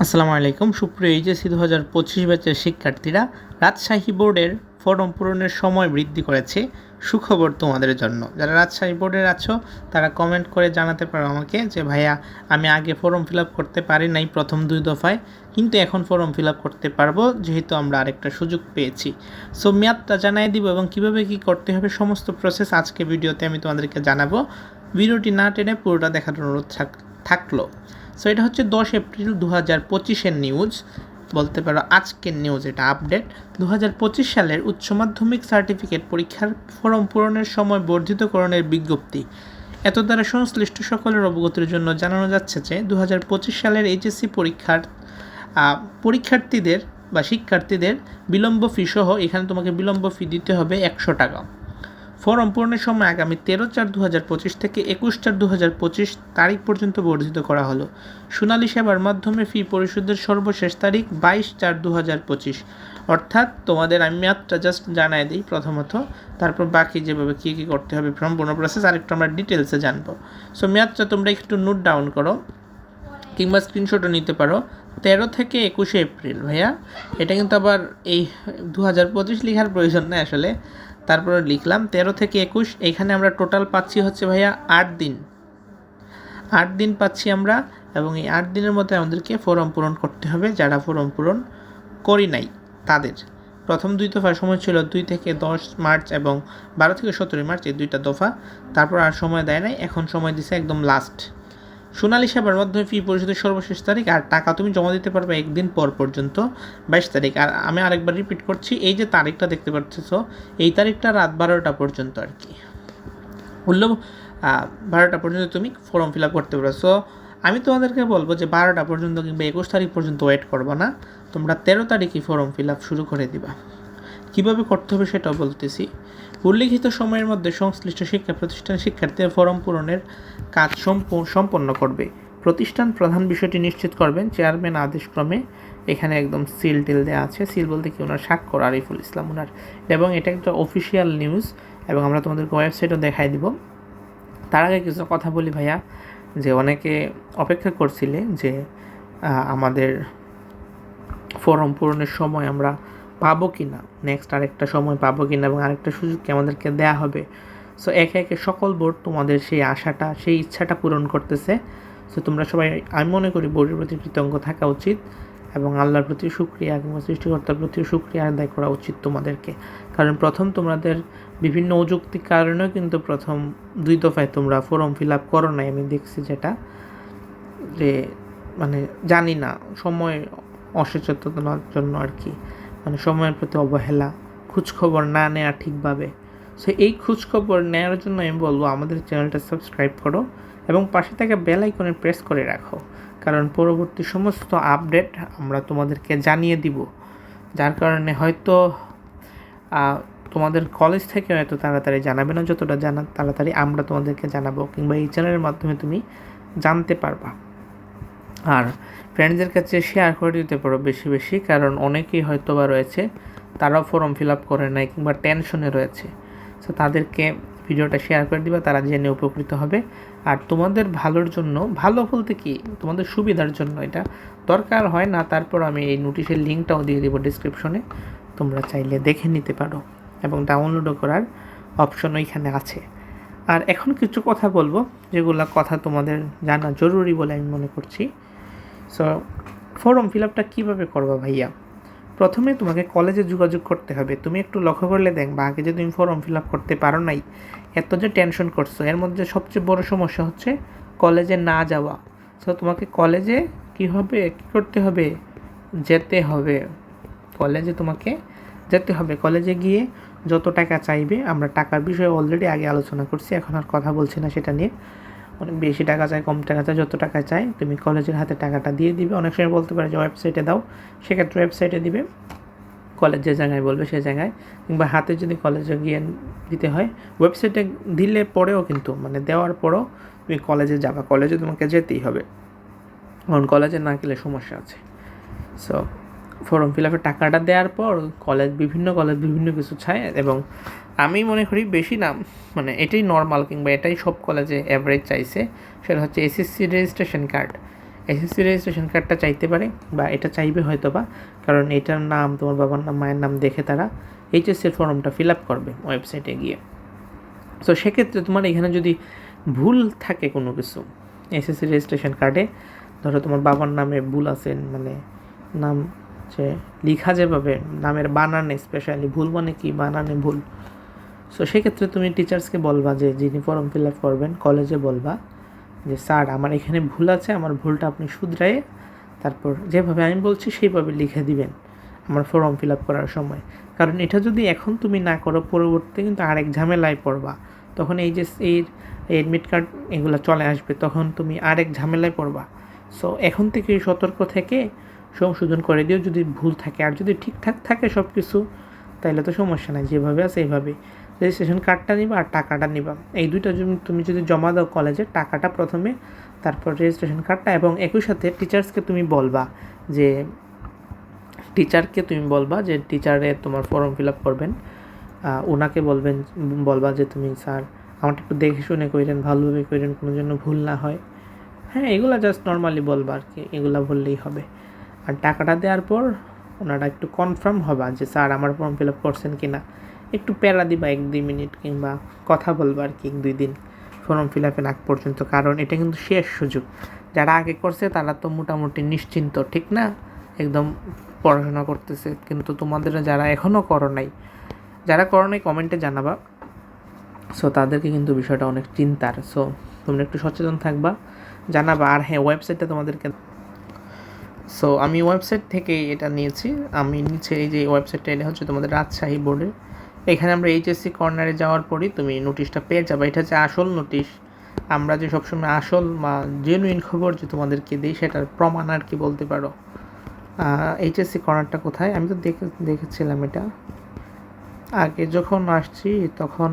আসসালামু আলাইকুম। সুপ্রিয় এইচএসসি দু হাজার পঁচিশ ব্যাচের শিক্ষার্থীরা, রাজশাহী বোর্ডের ফর্ম পূরণের সময় বৃদ্ধি করেছে। সুখবর তোমাদের জন্য। যারা রাজশাহী বোর্ডের আছো, তারা কমেন্ট করে জানাতে পারো আমাকে যে, ভাইয়া, আমি আগে ফর্ম ফিল আপ করতে পারি নাই প্রথম দুই দফায়, কিন্তু এখন ফর্ম ফিল আপ করতে পারব, যেহেতু আমরা আরেকটা সুযোগ পেয়েছি। সো মেয়াদটা জানাই দিব এবং কীভাবে কি করতে হবে, সমস্ত প্রসেস আজকে ভিডিওতে আমি তোমাদেরকে জানাব। ভিডিওটি না টেনে পুরোটা দেখার অনুরোধ থাক- থাকল। সো এটা হচ্ছে দশ এপ্রিল দু হাজার পঁচিশের নিউজ। বলতে পারো আজকের নিউজ এটা, আপডেট। দু হাজার পঁচিশ সালের উচ্চ মাধ্যমিক সার্টিফিকেট পরীক্ষার ফর্ম পূরণের সময় বর্ধিতকরণের বিজ্ঞপ্তি। এত দ্বারা সংশ্লিষ্ট সকলের অবগতির জন্য জানানো যাচ্ছে যে দু হাজার পঁচিশ সালের এইচএসসি পরীক্ষার পরীক্ষার্থীদের বা শিক্ষার্থীদের বিলম্ব ফি সহ এখানে তোমাকে বিলম্ব ফি দিতে হবে একশো টাকা। ফর্ম পূরণের সময় আগামী তেরো চার দু হাজার পঁচিশ থেকে একুশ চার দু হাজার পঁচিশ তারিখ পর্যন্ত বর্ধিত করা হলো। সোনালী সেবার মাধ্যমে ফি পরিশোধের সর্বশেষ তারিখ বাইশ চার দু হাজার পঁচিশ। অর্থাৎ তোমাদের আমি মেয়াদটা জাস্ট জানাই দিই প্রথমত, তারপর বাকি যেভাবে কী কী করতে হবে সম্পূর্ণ প্রসেস আরেকটু আমরা ডিটেলসে জানব। সো মেয়াদটা তোমরা একটু নোট ডাউন করো কিংবা স্ক্রিনশটও নিতে পারো। তেরো থেকে একুশে এপ্রিল, ভাইয়া। এটা কিন্তু আবার এই দু হাজার পঁচিশ লেখার প্রয়োজন নেই আসলে। তারপরে লিখলাম, তেরো থেকে একুশ, এখানে আমরা টোটাল পাচ্ছি হচ্ছে ভাইয়া আট দিন। আট দিন পাচ্ছি আমরা, এবং এই আট দিনের মধ্যে আমাদেরকে ফর্ম পূরণ করতে হবে, যারা ফর্ম পূরণ করি নাই, তাদের। প্রথম দুই দফার সময় ছিল দুই থেকে দশ মার্চ এবং বারো থেকে সতেরোই মার্চ, এই দুইটা দফা। তারপর আর সময় দেয় নাই, এখন সময় দিছে একদম লাস্ট সোনালী সেবার মাধ্যমে ফি পরিশোধের সর্বশেষ তারিখ আর টাকা তুমি জমা দিতে পারবে একদিন পর পর্যন্ত, বাইশ তারিখ। আর আমি আরেকবার রিপিট করছি, এই যে তারিখটা দেখতে পাচ্ছ এই তারিখটা রাত বারোটা পর্যন্ত আর কি। বলল বারোটা পর্যন্ত তুমি ফর্ম ফিল আপ করতে পারো। সো আমি তোমাদেরকে বলব যে বারোটা পর্যন্ত কিংবা একুশ তারিখ পর্যন্ত ওয়েট করব না, তোমরা তেরো তারিখই ফর্ম ফিল আপ শুরু করে দিবা। কীভাবে করতে হবে সেটাও বলতেছি। উল্লিখিত সময়ের মধ্যে সংশ্লিষ্ট শিক্ষা প্রতিষ্ঠান শিক্ষার্থীদের ফরম পূরণের কাজ সম্পূ- সম্পন্ন করবে। প্রতিষ্ঠান প্রধান বিষয়টি নিশ্চিত করবেন, চেয়ারম্যান আদেশক্রমে এখানে একদম সিল টিল দেওয়া আছে। সিল বলতে কি, ওনার স্বাক্ষর, আরিফুল ইসলাম ওনার। এবং এটা একটা অফিসিয়াল নিউজ এবং আমরা তোমাদেরকে ওয়েবসাইটও দেখাই দিব। তার আগে কিছু কথা বলি ভাইয়া, যে অনেকে অপেক্ষা করছিলে যে আমাদের ফরম পূরণের সময় আমরা পাবো কি না নেক্সট আরেকটা সময় পাবো কি না এবং আরেকটা সুযোগ কি আমাদেরকে দেয়া হবে? সো একে একে সকল বোর্ড তোমাদের সেই আশাটা, সেই ইচ্ছাটা পূরণ করতেছে। সো তোমরা সবাই, আমি মনে করি বোর্ডের প্রতি কৃতজ্ঞ থাকা উচিত এবং আল্লাহর প্রতি সুক্রিয়া কিংবা সৃষ্টিকর্তার প্রতি সুক্রিয়া আদায় করা উচিত তোমাদেরকে। কারণ প্রথম তোমাদের বিভিন্ন অযৌক্তিক কারণেও কিন্তু প্রথম দুই দফায় তোমরা ফর্ম ফিল আপ করো নাই, আমি দেখছি যেটা। যে মানে জানি না, সময় অসচেতনার জন্য আর কি। মানে সময়ের প্রতি অবহেলা, খোঁজখবর না নেওয়া ঠিকভাবে। সো এই খোঁজখবর নেওয়ার জন্য আমি বলব, আমাদের চ্যানেলটা সাবস্ক্রাইব করো এবং পাশে থাকা বেল আইকনে প্রেস করে রাখো। কারণ পরবর্তী সমস্ত আপডেট আমরা তোমাদেরকে জানিয়ে দিব। যার কারণে হয়তো তোমাদের কলেজ থেকে এত তাড়াতাড়ি জানাবে না, যতটা জানা তাড়াতাড়ি আমরা তোমাদেরকে জানাব, কিংবা এই চ্যানেলের মাধ্যমে তুমি জানতে পারবা। আর ফ্রেন্ডসদের কাছে শেয়ার করে দিতে পারো বেশি বেশি, কারণ অনেকেই হয়তো বা রয়েছে, তারাও ফর্ম ফিল আপ করে নাই কিংবা টেনশনে রয়েছে। সো তাদেরকে ভিডিওটা শেয়ার করে দিবা, তারা জেনে উপকৃত হবে। আর তোমাদের ভালোর জন্য, ভালো বলতে কি, তোমাদের সুবিধার জন্য এটা দরকার হয় না, তারপর আমি এই নোটিশের লিঙ্কটাও দিয়ে দিব ডিসক্রিপশনে তোমরা চাইলে দেখে নিতে পারো এবং ডাউনলোডও করার অপশন ওইখানে আছে। আর এখন কিছু কথা বলব, যেগুলো কথা তোমাদের জানা জরুরি বলে আমি মনে করছি। সো ফর্ম ফিল আপটা কীভাবে করবা ভাইয়া? প্রথমে তোমাকে কলেজে যোগাযোগ করতে হবে। তুমি একটু লক্ষ্য করলে দেখবা, আগে যে তুমি ফর্ম ফিল আপ করতে পারো নাই, এত যে টেনশন করছ। এর মধ্যে সবচেয়ে বড় সমস্যা হচ্ছে কলেজে না যাওয়া। সো তোমাকে কলেজে কী হবে, কী করতে হবে? যেতে হবে। কলেজে তোমাকে যেতে হবে। কলেজে গিয়ে যত টাকা চাইবে, আমরা টাকার বিষয়ে অলরেডি আগে আলোচনা করছি। এখন আর কথা বলছি না সেটা নিয়ে। অনেক বেশি টাকা চায়, কম টাকা চায়, যত টাকা চায় তুমি কলেজের হাতে টাকাটা দিয়ে দিবে। অনেক সময় বলতে পারে যে ওয়েবসাইটে দাও, সেক্ষেত্রে ওয়েবসাইটে দিবে। কলেজ যে জায়গায় বলবে সেই জায়গায়। কিংবা হাতে যদি কলেজে গিয়ে দিতে হয় ওয়েবসাইটে দিলে পরেও কিন্তু মানে দেওয়ার পরেও তুমি কলেজে যাবা। কলেজে তোমাকে যেতেই হবে। কারণ কলেজে না গেলে সমস্যা আছে। সো ফর্ম ফিল আপের টাকাটা দেওয়ার পর কলেজ বিভিন্ন কলেজ বিভিন্ন কিছু চায় এবং আমি মনে করি বেশি না মানে এটাই নর্মাল কিংবা এটাই সব কলেজে অ্যাভারেজ চাইছে, সেটা হচ্ছে SSC registration card SSC registration কার্ডটা চাইতে পারে বা এটা চাইবে হয়তো বা কারণ এটার নাম, তোমার বাবার নাম, মায়ের নাম দেখে তারা এইচএসসির ফর্মটা ফিল আপ করবে ওয়েবসাইটে গিয়ে। সো সেক্ষেত্রে তোমার এখানে যদি ভুল থাকে কোনো কিছু এসএসসি রেজিস্ট্রেশন কার্ডে ধরো তোমার বাবার নামে ভুল আছে মানে নাম যে লিখা যেভাবে, নামের বানানে স্পেশালি ভুল মানে কি, বানানে ভুল। সো সেক্ষেত্রে তুমি টিচার্সকে বলবা যে, যিনি ফর্ম ফিল আপ করবেন কলেজে বলবা যে, স্যার, আমার এখানে ভুল আছে, আমার ভুলটা আপনি শুধরায়ে তারপর যেভাবে আমি বলছি, সেইভাবে লিখে দিবেন আমার ফর্ম ফিল আপ করার সময়। কারণ এটা যদি এখন তুমি না করো, পরবর্তীতে কিন্তু আরেক ঝামেলায় পড়বা। তখন এই যে, এই এডমিট কার্ড এগুলো চলে আসবে, তখন তুমি আরেক ঝামেলায় পড়বা। সো এখন থেকে সতর্ক থেকে সংশোধন করে দিও, যদি ভুল থাকে। আর যদি ঠিকঠাক থাকে সব কিছু তাহলে তো সমস্যা নাই, যেভাবে আছে এইভাবে রেজিস্ট্রেশন কার্ডটা নিবা আর টাকাটা নিবা। এই দুইটা তুমি যদি জমা দাও কলেজে টাকাটা প্রথমে, তারপর রেজিস্ট্রেশন কার্ডটা এবং একই সাথে টিচার্সকে তুমি বলবা যে টিচারকে তুমি বলবা যে টিচারে তোমার ফর্ম ফিল আপ করবেন। ওনাকে বলবেন, বলবা যে তুমি, স্যার আমারটা একটু দেখে শুনে কইরেন, ভালোভাবে কইরেন, কোনো জন্য ভুল না হয়। হ্যাঁ এগুলা জাস্ট নর্মালি বলবা আর কি, এগুলা বললেই হবে। আর টাকাটা দেওয়ার পর ওনারা একটু কনফার্ম হবা যে, স্যার, আমার ফর্ম ফিল আপ করছেন কি না একটু প্যারা দিবা এক, দুই মিনিট কিংবা কথা বলবা আর কি এক, দুই দিন ফর্ম ফিল আপের আগ পর্যন্ত। কারণ এটা কিন্তু শেষ সুযোগ। যারা আগে করছে তারা তো মোটামুটি নিশ্চিন্ত, ঠিক না? একদম পড়াশোনা করতেছে। কিন্তু তোমাদের যারা এখনও করো নাই, যারা করো নাই কমেন্টে জানাবা। সো তাদেরকে কিন্তু বিষয়টা অনেক চিন্তার। সো তোমরা একটু সচেতন থাকবা, জানাবা। আর হ্যাঁ ওয়েবসাইটটা তোমাদেরকে সো আমি ওয়েবসাইট থেকে এটা নিয়েছি। আমি নিচে এই যে ওয়েবসাইটটা এটা হচ্ছে তোমাদের রাজশাহী বোর্ডের এখানে আমরা এইচএসসি কর্নারে যাওয়ার পরই তুমি নোটিশটা পেয়ে যাবে। এটা হচ্ছে আসল নোটিশ আমরা যে সবসময় আসল বা জেনুইন খবর যে তোমাদেরকে দিই, সেটার প্রমাণ আর কি বলতে পারো। এইচএসসি কর্নারটা কোথায়? আমি তো দেখে, দেখেছিলাম এটা। আগে যখন আসছি, তখন,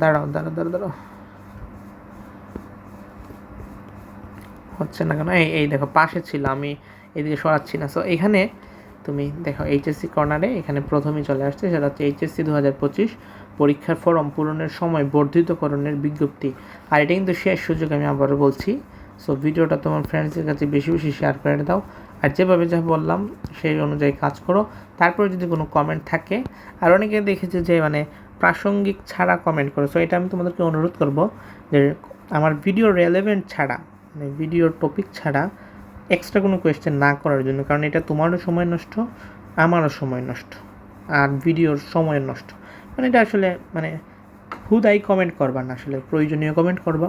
দাঁড়াও দাঁড়াও দাঁড়াও দাঁড়াও। হচ্ছে না কেন? এই দেখো, পাশে ছিল, আমি এদিকে সরাচ্ছি না। সো এখানে তুমি দেখো এইচএসসি কর্নারে এখানে প্রথমেই চলে আসছে, সেটা হচ্ছে এইচএসসি দু হাজার পঁচিশ পরীক্ষার ফর্ম পূরণের সময় বর্ধিতকরণের বিজ্ঞপ্তি। আর এটা কিন্তু শেষ সুযোগ, আমি আবারও বলছি। সো ভিডিওটা তোমার ফ্রেন্ডসের কাছে বেশি বেশি শেয়ার করে দাও। আর যেভাবে যা বললাম, সেই অনুযায়ী কাজ করো। তারপরে যদি কোনো কমেন্ট থাকে, আর অনেকে দেখেছে যে মানে প্রাসঙ্গিক ছাড়া কমেন্ট করো। সো এটা আমি তোমাদেরকে অনুরোধ করব যে, আমার ভিডিও রেলেভেন্ট ছাড়া মানে ভিডিওর টপিক ছাড়া এক্সট্রা কোনো কোয়েশ্চেন না করার জন্য, কারণ এটা তোমারও সময় নষ্ট, আমারও সময় নষ্ট, আর ভিডিওর সময় নষ্ট। মানে এটা আসলে মানে হুদাই কমেন্ট করবা না, আসলে প্রয়োজনীয় কমেন্ট করবা।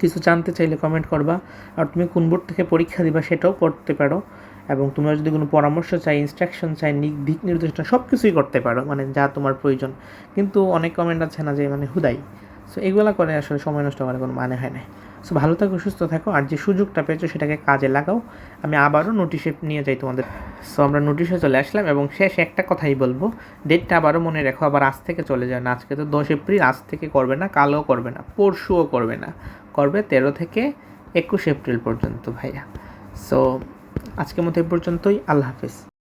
কিছু জানতে চাইলে কমেন্ট করবা, আর তুমি কোন বোর্ড থেকে পরীক্ষা দিবা সেটাও করতে পারো, এবং তোমরা যদি কোনো পরামর্শ চাই ইনস্ট্রাকশন চাই দিক নির্দেশনা সব কিছুই করতে পারো মানে যা তোমার প্রয়োজন। কিন্তু অনেক কমেন্ট আছে না যে মানে হুদাই সো এগুলা করে আসলে সময় নষ্ট করার কোনো মানে হয় না। সো ভালো থাকো, সুস্থ থাকো। আর যে সুযোগটা পেয়েছ সেটাকে কাজে লাগাও। আমি আবারও নোটিশে নিয়ে যাই তোমাদের। সো আমরা নোটিশে চলে আসলাম এবং শেষ একটা কথাই বলব। ডেটটা আবারও মনে রাখো, আবার আজ থেকে চলে যায় না। আজকে তো দশ এপ্রিল, আজ থেকে করবে না, কালও করবে না, পরশুও করবে না। করবে তেরো থেকে একুশ এপ্রিল পর্যন্ত ভাইয়া। সো আজকের মতো এই পর্যন্তই। আল্লাহ হাফিজ।